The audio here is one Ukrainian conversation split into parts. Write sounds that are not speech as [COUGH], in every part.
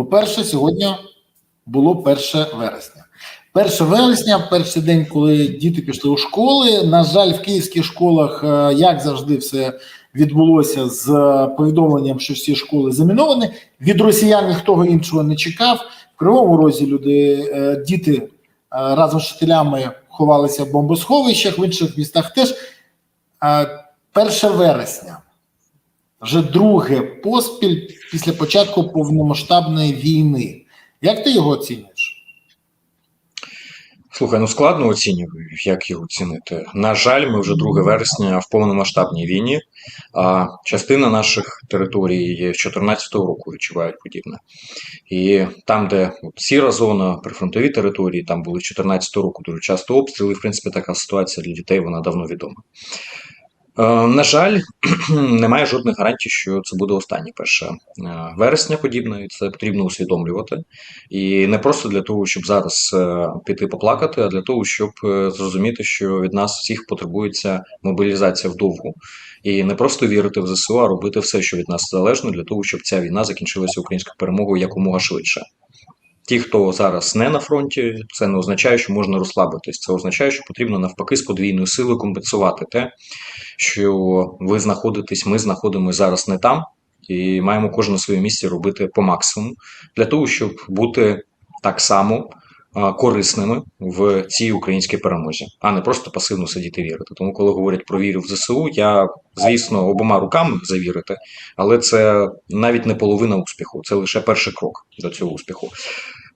По-перше, сьогодні було 1 вересня. 1 вересня, перший день, коли діти пішли у школи. На жаль, в київських школах, е, як завжди, все відбулося з повідомленням, що всі школи заміновані. Від росіян ніхто іншого не чекав. В Кривому Розі люди, е, діти е, разом з вчителями ховалися в бомбосховищах, в інших містах теж. Е, 1 вересня. Вже друге поспіль після початку повномасштабної війни. Як ти його оцінюєш? Слухай, ну складно оцінюю, як його оцінити. На жаль, ми вже 2 вересня в повномасштабній війні, а частина наших територій з 2014 року відчувають подібне. І там, де от, сіра зона, прифронтові території, там були з 2014 року дуже часто обстріли. В принципі, така ситуація для дітей вона давно відома. Е, На жаль, [CLEARS THROAT] немає жодних гарантій, що це буде останнє 1 е, вересня подібне, і це потрібно усвідомлювати. І не просто для того, щоб зараз е, піти поплакати, а для того, щоб зрозуміти, що від нас всіх потребується мобілізація вдовгу. І не просто вірити в ЗСУ, а робити все, що від нас залежно, для того, щоб ця війна закінчилася українською перемогою якомога швидше. Ті, хто зараз не на фронті, це не означає, що можна розслабитись. Це означає, що потрібно навпаки з подвійною силою компенсувати те, що ви знаходитесь, ми знаходимося зараз не там, і маємо кожен на своєму місці робити по максимуму для того, щоб бути так само корисними в цій українській перемозі, а не просто пасивно сидіти вірити. Тому, коли говорять про віру в ЗСУ, я звісно обома руками завірити, але це навіть не половина успіху, це лише перший крок до цього успіху.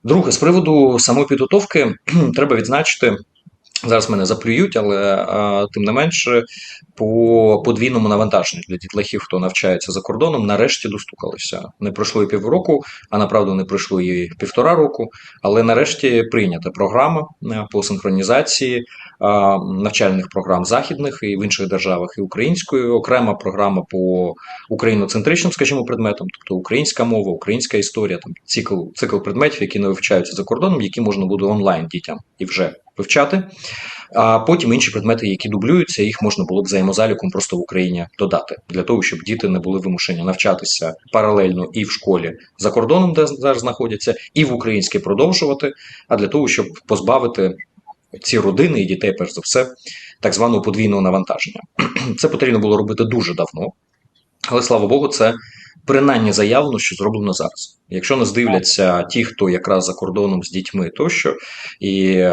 Друге, з приводу самої підготовки, [CLEARS THROAT] треба відзначити. Зараз мене заплюють, але а, тим не менше по подвійному навантаженню для дітлахів, хто навчається за кордоном, нарешті достукалися. Не пройшло і півроку, а направду не пройшло і півтора року. Але нарешті прийнята програма е, по синхронізації а, навчальних програм західних і в інших державах, і українською. Окрема програма по україноцентричним, скажімо, предметам, тобто українська мова, українська історія, там цикл, цикл предметів, які не вивчаються за кордоном, які можна буде онлайн дітям і вже вивчати. А потім інші предмети, які дублюються, їх можна було б взаємозаліком просто в Україні додати для того, щоб діти не були вимушені навчатися паралельно і в школі за кордоном, де зараз знаходяться, і в українській продовжувати. А для того, щоб позбавити ці родини і дітей, перш за все, так званого подвійного навантаження. [CLEARS THROAT] Це потрібно було робити дуже давно, але слава Богу, це принаймні заявлено, що зроблено зараз. Якщо нас дивляться ті, хто якраз за кордоном з дітьми тощо, і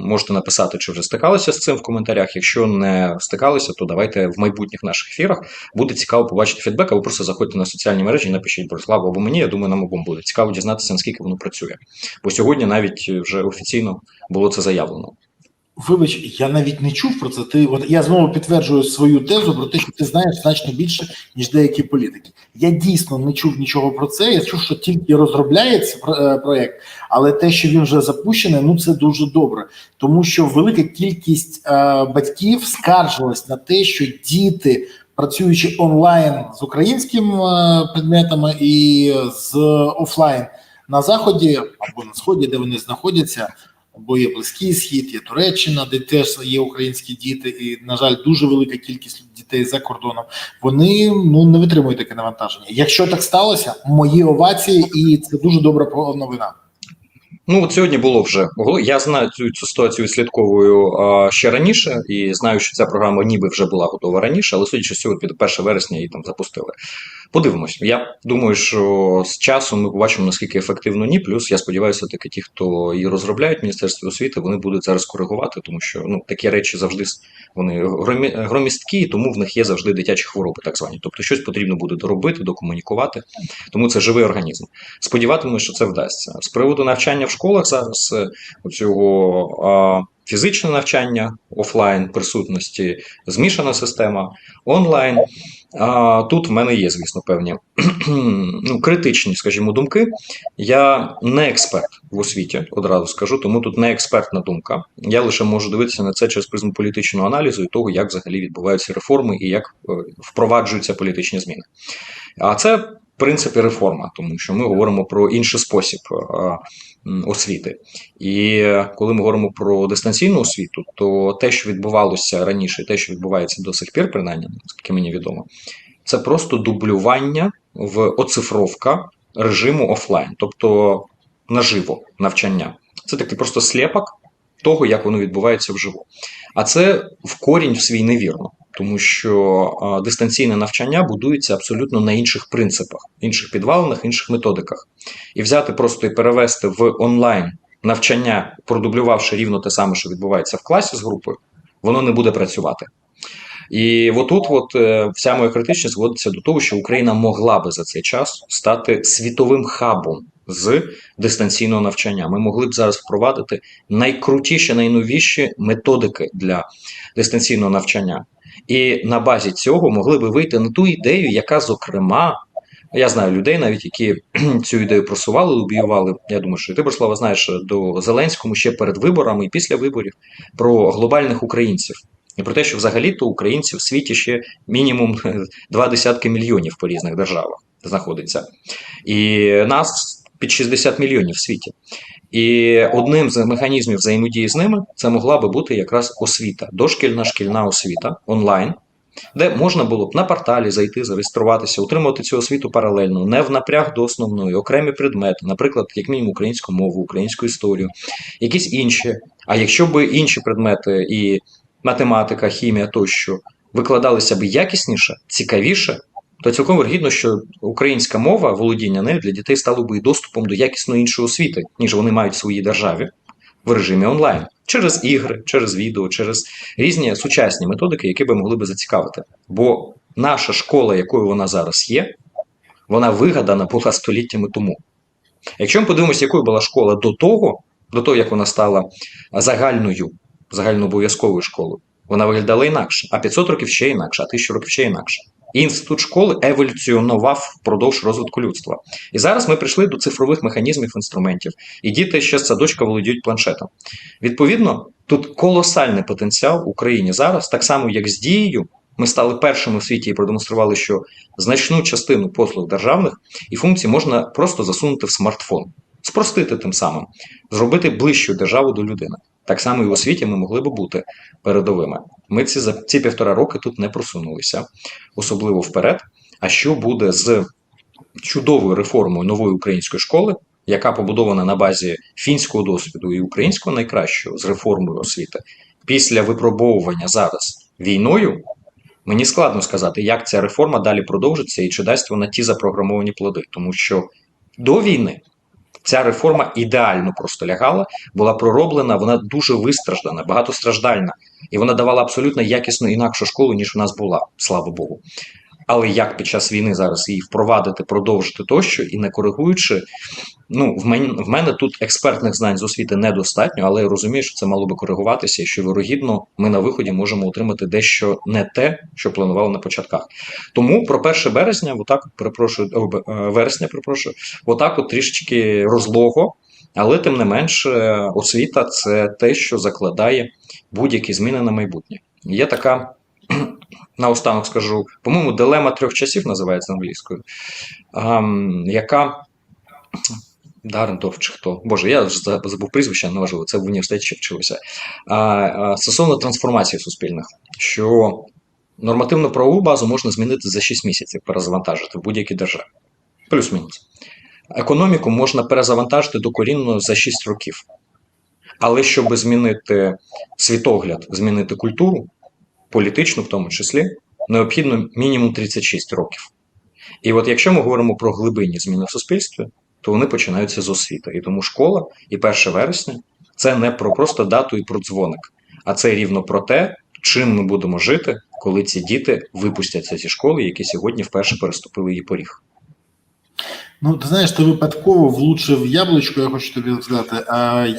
можете написати, чи вже стикалися з цим в коментарях. Якщо не стикалися, то давайте в майбутніх наших ефірах буде цікаво побачити фідбек, або просто заходьте на соціальні мережі і напишіть Бориславу або мені. Я думаю, нам обом буде цікаво дізнатися, наскільки воно працює. Бо сьогодні навіть вже офіційно було це заявлено. Вибач, я навіть не чув про це. Ти от я знову підтверджую свою тезу про те, що ти знаєш значно більше ніж деякі політики. Я дійсно не чув нічого про це. Я чув, що тільки розробляється е, проект, але те, що він вже запущений, ну це дуже добре, тому що велика кількість е, батьків скаржилась на те, що діти. Працюючи онлайн з українськими е, предметами і з офлайн на заході або на сході, де вони знаходяться, бо є близький схід, є Туреччина, де теж є українські діти, і на жаль, дуже велика кількість дітей за кордоном. Вони ну не витримують таке навантаження. Якщо так сталося, мої овації, і це дуже добра новина. Ну от сьогодні було вже Я знаю цю, цю ситуацію слідковую а, ще раніше, і знаю, що ця програма ніби вже була готова раніше, але судячи під 1 вересня її там запустили. Подивимось. Я думаю, що з часом ми побачимо наскільки ефективно ні. Плюс я сподіваюся, таки ті, хто її розробляють в міністерстві освіти, вони будуть зараз коригувати, тому що ну такі речі завжди вони громі, громісткі, тому в них є завжди дитячі хвороби, так звані. Тобто щось потрібно буде доробити, докомунікувати. Тому це живий організм. Сподіватимуся, що це вдасться. З приводу навчання школах зараз е, цього фізичне навчання офлайн присутності, змішана система, онлайн. Тут в мене є, звісно, певні [CLEARS THROAT] ну, критичні, скажімо, думки. Я не експерт в освіті, одразу скажу, тому тут не експертна думка. Я лише можу дивитися на це через призму політичного аналізу і того, як взагалі відбуваються реформи і як е, впроваджуються політичні зміни. А це принципі реформа, тому що ми говоримо про інший спосіб е, освіти. І коли ми говоримо про дистанційну освіту, то те, що відбувалося раніше, те, що відбувається до сих пір, принаймні, наскільки мені відомо, це просто дублювання в оцифровка режиму офлайн, тобто наживо навчання. Це такий просто сліпок того, як воно відбувається вживу. А це в корінь в свій невірно, тому що дистанційне навчання будується абсолютно на інших принципах, інших підвалинах, інших методиках. І взяти просто і перевести в онлайн навчання, продублювавши рівно те саме, що відбувається в класі з групою, воно не буде працювати. І отут, от е, вся моя критичність зводиться до того, що Україна могла би за цей час стати світовим хабом з дистанційного навчання. Ми могли б зараз впровадити найкрутіші, найновіші методики для дистанційного навчання. І на базі цього могли би вийти на ту ідею, яка, зокрема, я знаю людей, навіть які [CLEARS THROAT] цю ідею просували, лобіювали. Я думаю, що ти, Борислава, знаєш до Зеленському ще перед виборами і після виборів про глобальних українців. І про те, що взагалі-то українців в світі ще мінімум [LAUGHS] два десятки мільйонів по різних державах знаходиться. І нас під 60 мільйонів в світі. І одним з механізмів взаємодії з ними це могла би бути якраз освіта, дошкільна шкільна освіта онлайн, де можна було б на порталі зайти, зареєструватися, отримувати цю освіту паралельно, не в напряг до основної, окремі предмети, наприклад, як мінімум українську мову, українську історію, якісь інші. А якщо б інші предмети і математика, хімія тощо викладалися б якісніше, цікавіше, то цілком вергідно, що українська мова, володіння нею для дітей стало би і доступом до якісно іншої освіти, ніж вони мають в своїй державі в режимі онлайн, через ігри, через відео, через різні сучасні методики, які би могли би зацікавити. Бо наша школа, якою вона зараз є, вона вигадана була століттями тому. Якщо ми подивимося, якою була школа до того, до того, як вона стала загальною, загальнообов'язковою школою, вона виглядала інакше, а 500 років ще інакше, а 1000 років ще інакше. Інститут школи еволюціонував впродовж розвитку людства. І зараз ми прийшли до цифрових механізмів інструментів, і діти ще з садочка володіють планшетом. Відповідно, тут колосальний потенціал в Україні зараз, так само як з дією. Ми стали першими в світі і продемонстрували, що значну частину послуг державних і функцій можна просто засунути в смартфон, спростити тим самим, зробити ближчу державу до людини. Так само і у світі ми могли би бути передовими. Ми ці за ці півтора роки тут не просунулися, особливо вперед. А що буде з чудовою реформою нової української школи, яка побудована на базі фінського досвіду і українського найкращого з реформою освіти, після випробовування зараз війною? Мені складно сказати, як ця реформа далі продовжиться і чи дасть вона ті запрограмовані плоди, тому що до війни ця реформа ідеально просто лягала, була пророблена, вона дуже вистраждана, багатостраждальна, і вона давала абсолютно якісно інакшу школу, ніж у нас була, слава Богу. Але як під час війни зараз її впровадити, продовжити тощо і не коригуючи, ну в мене в мене тут експертних знань з освіти недостатньо, але я розумію, що це мало би коригуватися, і що вирогідно ми на виході можемо отримати дещо не те, що планували на початках. Тому про 1 березня, отак перепрошую, е, вересня, перепрошую, отак от трішечки розлого. Але тим не менш, е, освіта це те, що закладає будь-які зміни на майбутнє. Є така наостанок скажу, по-моєму, дилема трьох часів називається англійською, ем, яка. Дарендорф чи хто. Боже, я забув прізвище, неважливо, це в університеті ще вчилося. А, а, стосовно трансформації суспільних, що нормативну правову базу можна змінити за 6 місяців, перезавантажити в будь-якій державі. Плюс-мінус. Економіку можна перезавантажити докорінно за 6 років. Але щоб змінити світогляд, змінити культуру, політичну в тому числі, необхідно мінімум 36 років. І от якщо ми говоримо про глибинні зміни в суспільстві, то вони починаються з освіти. І тому школа і 1 вересня це не про просто дату і про дзвоник, а це рівно про те, чим ми будемо жити, коли ці діти випустяться зі школи, які сьогодні вперше переступили її поріг. Ну, ти знаєш, ти випадково влучив яблучко, я хочу тобі сказати.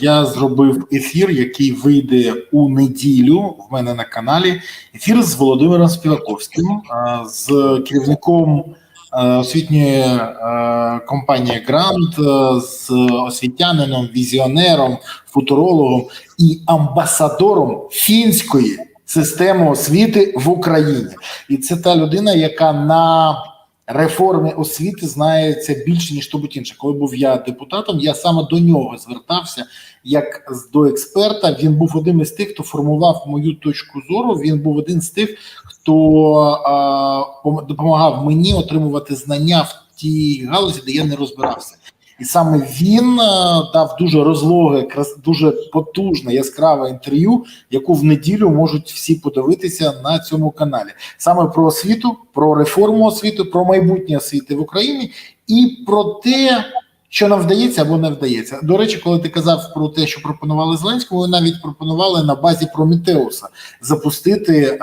Я зробив ефір, який вийде у неділю в мене на каналі. Ефір з Володимиром Співаковським, з керівником освітньої компанії Грант, з освітянином, візіонером, футурологом і амбасадором фінської системи освіти в Україні. І це та людина, яка на реформі освіти знається більше ніж будь інше. Коли був я депутатом, я саме до нього звертався як до експерта. Він був одним із тих, хто формував мою точку зору. Він був один з тих, хто а, допомагав мені отримувати знання в тій галузі, де я не розбирався. І саме він е, дав дуже розлоге, дуже потужне, яскраве інтерв'ю, яку в неділю можуть всі подивитися на цьому каналі. Саме про освіту, про реформу освіти, про майбутнє освіти в Україні і про те, що нам вдається або не вдається. До речі, коли ти казав про те, що пропонували Зеленському, ви навіть пропонували на базі Прометеуса запустити е,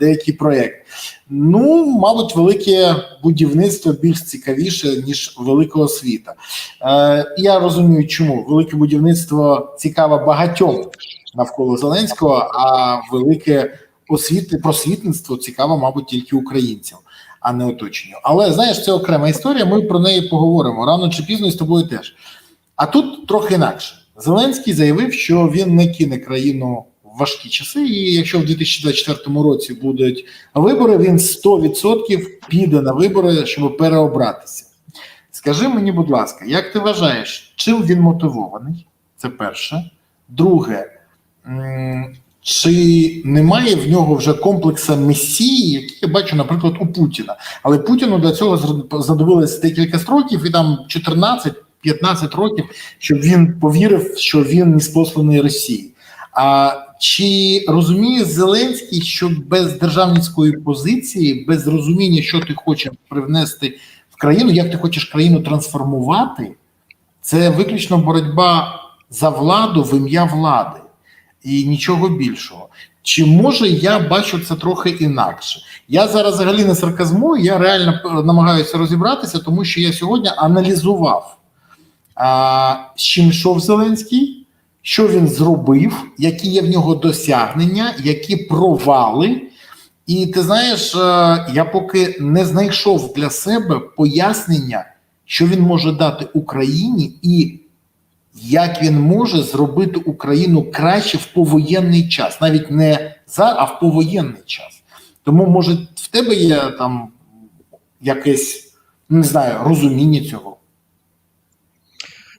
деякий проєкт. Ну, мабуть, велике будівництво більш цікавіше, ніж велика освіта. Е, я розумію, чому велике будівництво цікаве багатьом навколо Зеленського, а велике освіти, просвітництво цікаво, мабуть, тільки українцям, а не оточенню. Але знаєш, це окрема історія. Ми про неї поговоримо рано чи пізно з тобою теж. А тут трохи інакше. Зеленський заявив, що він не кине країну в важкі часи, і якщо в 2024 році будуть вибори, він 100% піде на вибори, щоб переобратися. Скажи мені, будь ласка, як ти вважаєш, чим він мотивований? Це перше. Друге, чи немає в нього вже комплекса месії, який я бачу, наприклад, у Путіна. Але Путіну до цього знадобилось декілька строків, і там 14-15 років, щоб він повірив, що він не спосланий Росії. А чи розуміє Зеленський, що без державницької позиції, без розуміння, що ти хочеш привнести в країну, як ти хочеш країну трансформувати, це виключно боротьба за владу в ім'я влади і нічого більшого. Чи може я бачу це трохи інакше? Я зараз взагалі не сарказмую, я реально е, намагаюся розібратися, тому що я сьогодні аналізував, а, з чим йшов Зеленський, що він зробив, які є в нього досягнення, які провали. І ти знаєш, е, я поки не знайшов для себе пояснення, що він може дати Україні і як він може зробити Україну краще в повоєнний час, навіть не за, а в повоєнний час. Тому, може, в тебе є там якесь не знаю, розуміння цього.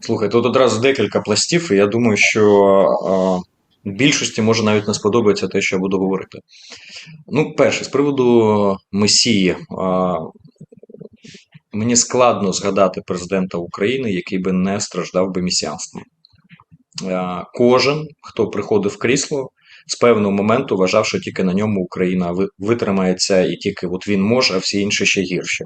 Слухай, тут одразу декілька пластів, і я думаю, що е, більшості може навіть не сподобається те, що я буду говорити. Ну, перше, з приводу Месії. Е, мені складно згадати президента України, який би не страждав би месіанством. Е, кожен, хто приходив в крісло, з певного моменту вважав, що тільки на ньому Україна витримається, і тільки от він може, а всі інші ще гірші.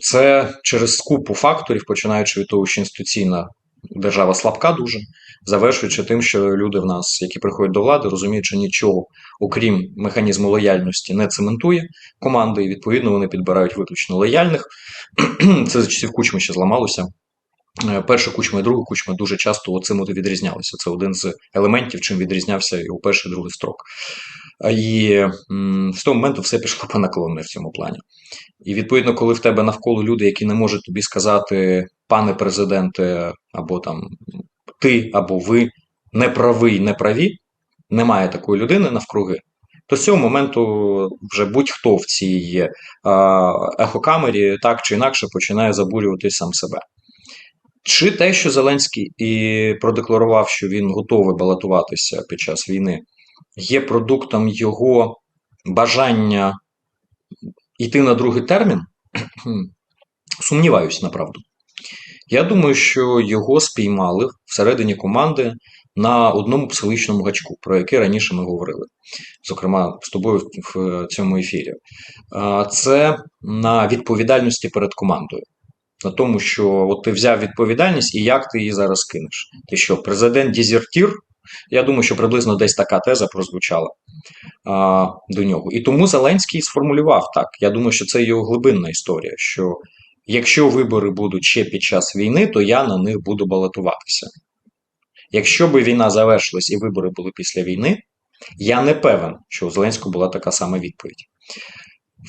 Це через купу факторів, починаючи від того, що інституційна держава слабка дуже, завершуючи тим, що люди в нас, які приходять до влади, розуміють, що нічого, окрім механізму лояльності, не цементує команди, і відповідно вони підбирають виключно лояльних. [CLEARS THROAT] Це за часів кучми ще зламалося. Е, Перша кучма і друга кучма дуже часто цим от відрізнялися. Це один з елементів, чим відрізнявся у перший і другий строк. І з того моменту все пішло по наклонне в цьому плані. І відповідно, коли в тебе навколо люди, які не можуть тобі сказати, пане президенте, або там ти, або ви не правий, не праві, немає такої людини навкруги, то з цього моменту вже будь-хто в цій ехокамері так чи інакше починає забурювати сам себе. Чи те, що Зеленський і продекларував, що він готовий балотуватися під час війни, є продуктом його бажання йти на другий термін, [CLEARS THROAT] сумніваюся, направду. Я думаю, що його спіймали всередині команди на одному психологічному гачку, про який раніше ми говорили, зокрема з тобою в цьому ефірі. Це на відповідальності перед командою. На тому, що от ти взяв відповідальність і як ти її зараз кинеш. Ти що, президент дезертір? Я думаю, що приблизно десь така теза прозвучала а, до нього. І тому Зеленський сформулював так. Я думаю, що це його глибинна історія. Що якщо вибори будуть ще під час війни, то я на них буду балотуватися. Якщо би війна завершилась і вибори були після війни, я не певен, що у Зеленського була така сама відповідь.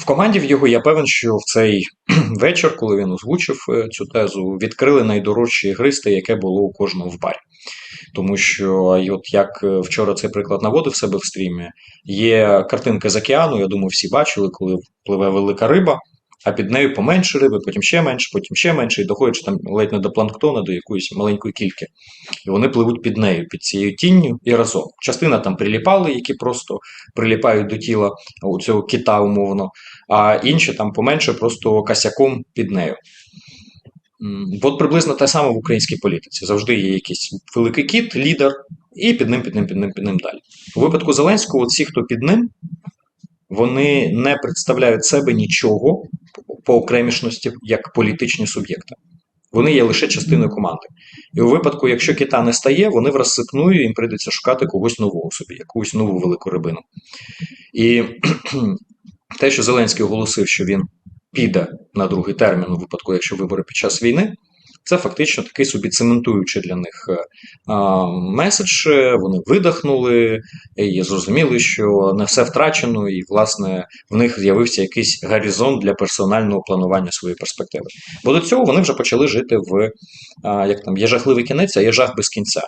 В команді в його я певен, що в цей [CLEARS THROAT] вечір, коли він озвучив е, цю тезу, відкрили найдорожче ігристе, яке було у кожного в барі. Тому що, от як е, вчора цей приклад наводив себе в стрімі, є картинки з океану, я думаю, всі бачили, коли пливе велика риба, а під нею поменше риби, потім ще менше, потім ще менше, і доходячи там ледь не до планктона, до якоїсь маленької кільки. І вони пливуть під нею, під цією тінню і разом. Частина там приліпали, які просто приліпають до тіла у цього кита умовно, а інші там поменше просто косяком під нею. От приблизно те саме в українській політиці. Завжди є якийсь великий кіт, лідер, і під ним, під ним, під ним, під ним далі. У випадку Зеленського, всі, хто під ним, вони не представляють себе нічого по окремішності як політичні суб'єкти. Вони є лише частиною команди. І у випадку, якщо кита не стає, вони в розсипную, їм прийдеться шукати когось нового собі, якусь нову велику рибину. І [CLEARS THROAT] те, що Зеленський оголосив, що він піде на другий термін у випадку, якщо вибори під час війни, це фактично такий собі цементуючий для них е, меседж. Вони видихнули і зрозуміли, що не все втрачено, і, власне, в них з'явився якийсь горизонт для персонального планування своєї перспективи. Бо до цього вони вже почали жити в як там є жахливий кінець, а є жах без кінця.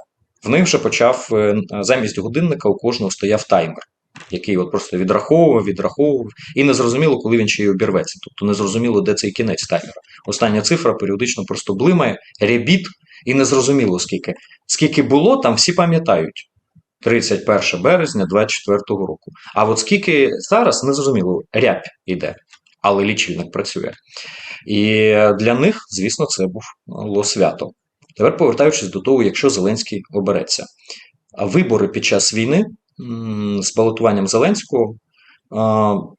В них вже почав е, замість годинника у кожного стояв таймер, який от просто відраховував, відраховував, і не зрозуміло, коли він ще й обірветься. Тобто не зрозуміло, де цей кінець таймера. Остання цифра періодично просто блимає, ребіт, і не зрозуміло скільки. Скільки було, там всі пам'ятають. 31 березня 24 року. А от скільки зараз не зрозуміло, рябь іде, але лічильник працює. І для них, звісно, це було свято. Тепер повертаючись до того, якщо Зеленський обереться. Вибори під час війни з балотуванням Зеленського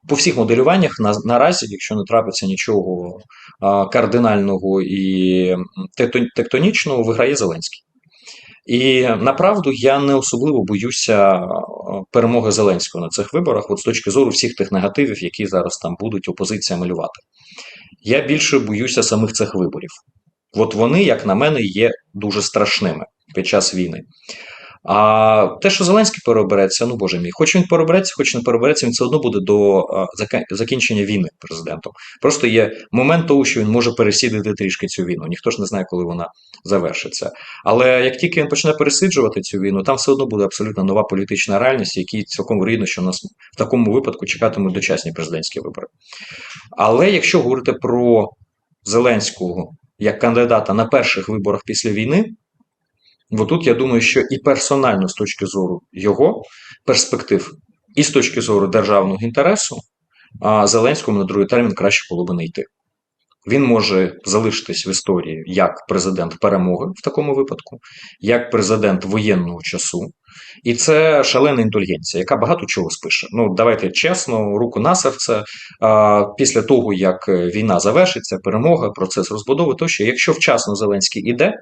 по всіх моделюваннях на, наразі, якщо не трапиться нічого кардинального і тектонічного, виграє Зеленський. І направду я не особливо боюся перемоги Зеленського на цих виборах, от з точки зору всіх тих негативів, які зараз там будуть опозиція малювати. Я більше боюся самих цих виборів. От вони, як на мене, є дуже страшними під час війни. А те, що Зеленський переобереться, ну боже мій, хоч він переобереться, хоч не переобереться, він все одно буде до закінчення війни президентом. Просто є момент того, що він може пересідати трішки цю війну. Ніхто ж не знає, коли вона завершиться. Але як тільки він почне пересиджувати цю війну, там все одно буде абсолютно нова політична реальність, якій цілком вирідно, що нас в такому випадку чекатимуть дочасні президентські вибори. Але якщо говорити про Зеленського як кандидата на перших виборах після війни, бо тут я думаю, що і персонально з точки зору його перспектив, і з точки зору державного інтересу, а Зеленському на другий термін краще було би не йти. Він може залишитись в історії як президент перемоги в такому випадку, як президент воєнного часу. І це шалена інтелігенція, яка багато чого спише. Ну, давайте чесно, руку на серце. А, після того, як війна завершиться, перемога, процес розбудови, тощо, якщо вчасно Зеленський іде,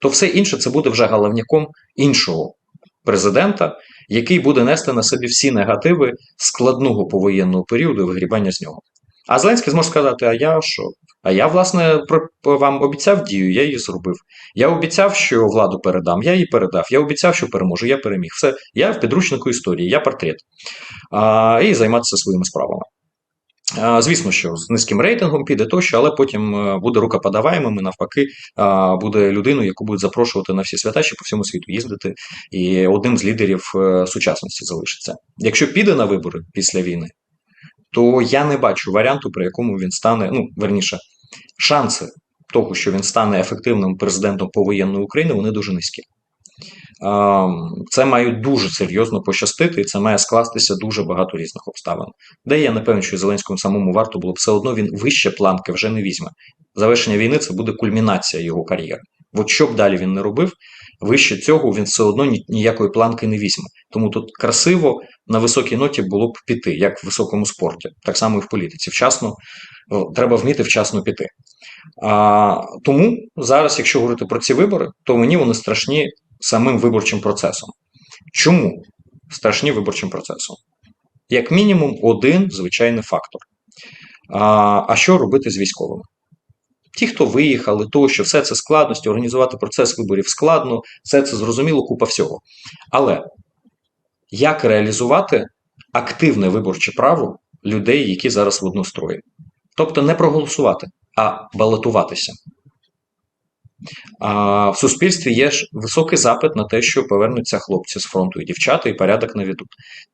то все інше це буде вже головняком іншого президента, який буде нести на собі всі негативи складного повоєнного періоду і вигрібання з нього. А Зеленський зможе сказати: а я що? А я, власне, вам обіцяв дію, я її зробив. Я обіцяв, що владу передам, я її передав. Я обіцяв, що переможу, я переміг. Все, я в підручнику історії, я портрет. А, і займатися своїми справами. Звісно, що з низьким рейтингом піде тощо, але потім е, буде рукоподаваємим і навпаки буде людиною, яку будуть запрошувати на всі свята, що по всьому світу їздити, і одним з лідерів е, сучасності залишиться. Якщо піде на вибори після війни, то я не бачу варіанту, при якому він стане, ну верніше, шанси того, що він стане ефективним президентом повоєнної України, вони дуже низькі. А, Це має дуже серйозно пощастити, і це має скластися дуже багато різних обставин. Де я не певен, що Зеленському самому варто було б все одно він вище планки вже не візьме. Завершення війни це буде кульмінація його кар'єри. От що б далі він не робив, вище цього він все одно ні- ніякої планки не візьме. Тому тут красиво на високій ноті було б піти, як в високому спорті, так само і в політиці. Вчасно треба вміти вчасно піти. А, тому зараз, якщо говорити про ці вибори, то мені вони страшні самим виборчим процесом. Чому страшні виборчим процесом? Як мінімум, один звичайний фактор. А, а що робити з військовими? Ті, хто виїхали, то що все це складності, організувати процес виборів складно, все це зрозуміло, купа всього. Але як реалізувати активне виборче право людей, які зараз в однострої? Тобто не проголосувати, а балотуватися. А в суспільстві є ж високий запит на те, що повернуться хлопці з фронту і дівчата, і порядок наведуть.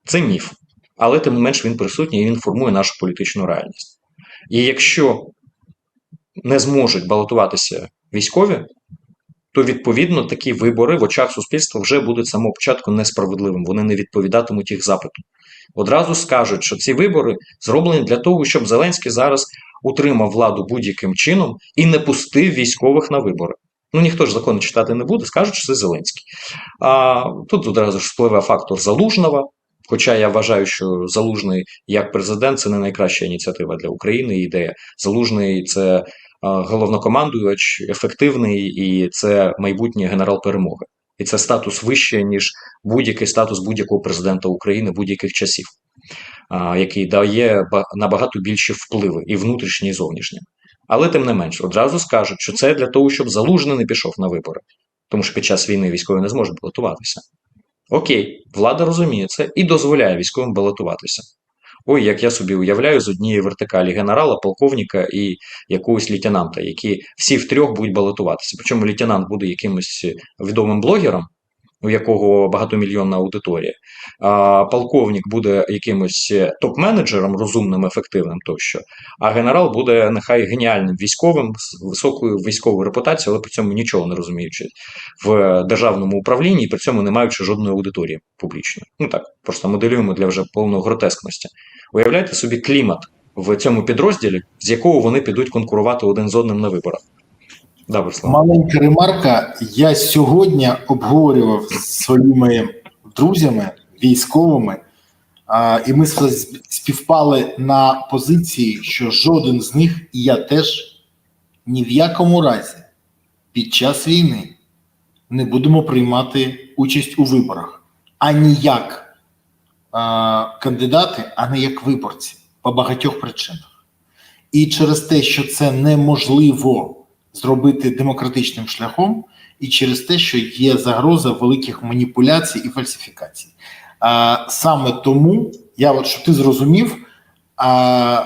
Це міф, але тим не менш він присутній і він формує нашу політичну реальність. І якщо не зможуть балотуватися військові, то відповідно такі вибори в очах суспільства вже будуть з самого початку несправедливим. Вони не відповідатимуть їх запиту. Одразу скажуть, що ці вибори зроблені для того, щоб Зеленський зараз утримав владу будь-яким чином і не пустив військових на вибори. Ну ніхто ж закони читати не буде, скажуть, що це Зеленський. А тут одразу ж впливе фактор Залужного. Хоча я вважаю, що Залужний як президент це не найкраща ініціатива для України. Ідея Залужний це головнокомандувач, ефективний, і це майбутній генерал перемоги. І це статус вище, ніж будь-який статус будь-якого президента України будь-яких часів, який дає набагато більші впливи і внутрішні, і зовнішні. Але тим не менш, одразу скажуть, що це для того, щоб Залужний не пішов на вибори, тому що під час війни військові не зможуть балотуватися. Окей, влада розуміє це і дозволяє військовим балотуватися. Ой, як я собі уявляю, з однієї вертикалі генерала, полковника і якогось лейтенанта, які всі втрьох будуть балотуватися. Причому лейтенант буде якимось відомим блогером, у якого багатомільйонна аудиторія, а полковник буде якимось топ-менеджером, розумним, ефективним тощо, а генерал буде нехай геніальним військовим з високою військовою репутацією, але при цьому нічого не розуміючи в державному управлінні і при цьому не маючи жодної аудиторії публічної. Ну так, просто моделюємо для вже повної гротескності. Уявляйте собі клімат в цьому підрозділі, з якого вони підуть конкурувати один з одним на виборах. Да, Борислав. Маленька ремарка. Я сьогодні обговорював з своїми друзями військовими, а, і ми співпали на позиції, що жоден з них, і я теж ні в якому разі під час війни не будемо приймати участь у виборах ані як а, кандидати, а не як виборці по багатьох причинах. І через те, що це неможливо зробити демократичним шляхом, і через те, що є загроза великих маніпуляцій і фальсифікацій. А, саме тому я, от щоб ти зрозумів, а,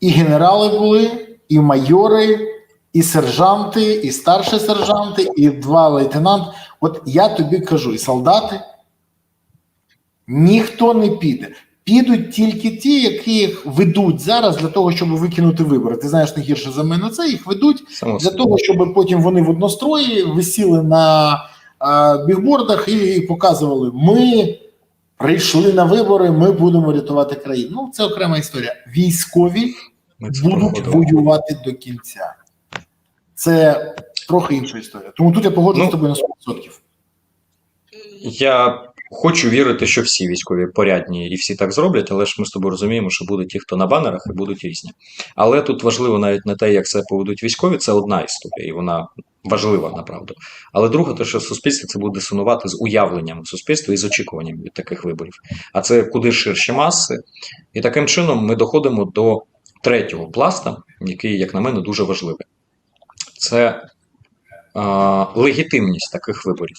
і генерали були, і майори, і сержанти, і старші сержанти, і два лейтенанти. От я тобі кажу, і солдати, ніхто не піде. Підуть тільки ті, які їх ведуть зараз для того, щоб викинути вибори. Ти знаєш не гірше за мене це. Їх ведуть Само для того, щоб потім вони в однострої висіли на е, бігбордах і показували: ми прийшли на вибори, ми будемо рятувати країну. Ну, це окрема історія. Військові Ми будуть воювати до кінця. Це трохи інша історія. Тому тут я погоджуюсь Ну, з тобою на 100%. Я хочу вірити, що всі військові порядні і всі так зроблять, але ж ми з тобою розуміємо, що будуть ті, хто на банерах, і будуть різні. Але тут важливо навіть не те, як це поведуть військові, це одна історія, і вона важлива направду. Але друге, те, що суспільство це буде дисонувати з уявленням суспільства і з очікуванням від таких виборів. А це куди ширші маси. І таким чином ми доходимо до третього пласта, який, як на мене, дуже важливий. Це е, легітимність таких виборів.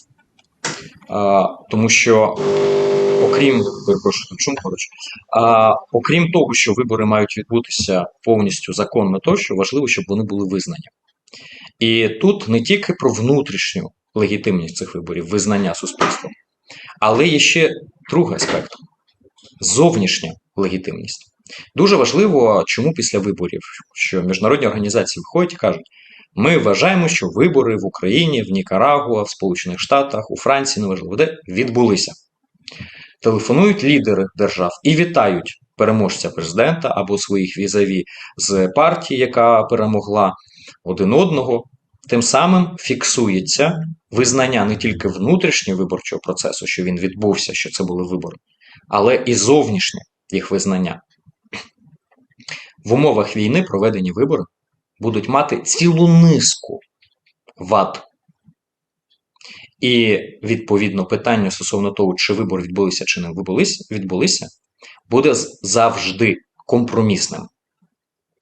Тому що, окрім перепрошую, окрім того, що вибори мають відбутися повністю законно, тощо важливо, щоб вони були визнані. І тут не тільки про внутрішню легітимність цих виборів, визнання суспільством, але є ще другий аспект зовнішня легітимність. Дуже важливо, чому після виборів, що міжнародні організації виходять і кажуть, ми вважаємо, що вибори в Україні, в Нікарагуа, в Сполучених Штатах, у Франції, неважливо де, відбулися. Телефонують лідери держав і вітають переможця президента або своїх візаві з партії, яка перемогла один одного. Тим самим фіксується визнання не тільки внутрішнього виборчого процесу, що він відбувся, що це були вибори, але і зовнішнє їх визнання. В умовах війни проведені вибори будуть мати цілу низку вад. І відповідно питання стосовно того, чи вибори відбулися чи не відбулися, відбулися буде завжди компромісним.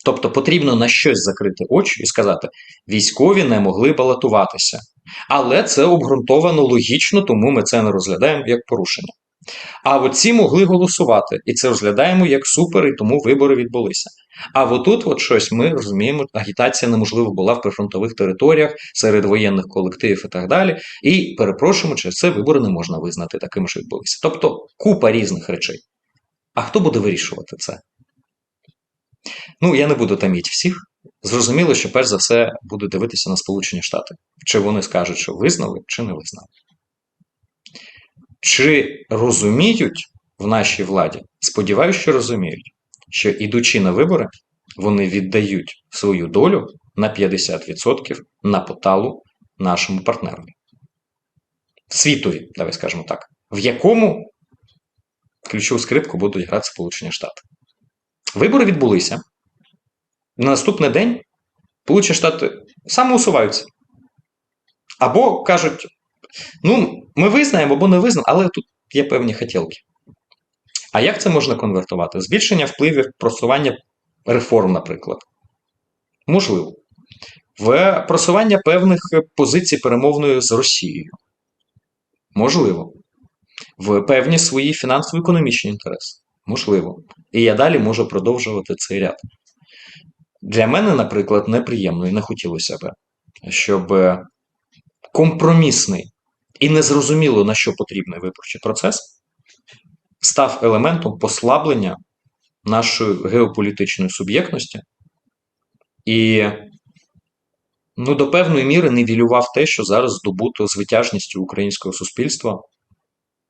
Тобто потрібно на щось закрити очі і сказати: військові не могли балотуватися. Але це обґрунтовано логічно, тому ми це не розглядаємо як порушення. А от ці могли голосувати, і це розглядаємо як супер, і тому вибори відбулися. А отут, от щось ми розуміємо, агітація неможливо була в прифронтових територіях серед воєнних колективів і так далі. І перепрошуємо, через це вибори не можна визнати такими, що відбулися. Тобто купа різних речей. А хто буде вирішувати це? Ну, я не буду таміть всіх. Зрозуміло, що перш за все буде дивитися на Сполучені Штати. Чи вони скажуть, що визнали, чи не визнали. Чи розуміють в нашій владі? Сподіваюся, що розуміють, що ідучи на вибори, вони віддають свою долю на 50% на поталу нашому партнерові. Світові, давай скажемо так, в якому ключову скрипку будуть грати Сполучені Штати. Вибори відбулися. На наступний день Сполучені Штати самоусуваються. Або кажуть: ну, ми визнаємо або не визнаємо, але тут є певні хотілки. А як це можна конвертувати? Збільшення впливів, просування реформ, наприклад. Можливо. В просування певних позицій перемовної з Росією. Можливо. В певні свої фінансово-економічні інтереси. Можливо. І я далі можу продовжувати цей ряд. Для мене, наприклад, неприємно і не хотілося б, щоб компромісний і незрозуміло на що потрібний виборчий процес став елементом послаблення нашої геополітичної суб'єктності і ну, до певної міри нівелював те, що зараз здобуто звитяжністю українського суспільства,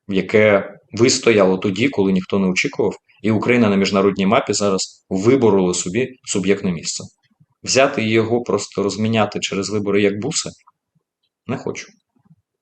яке вистояло тоді, коли ніхто не очікував, і Україна на міжнародній мапі зараз виборола собі суб'єктне місце. Взяти його просто розміняти через вибори як буси не хочу.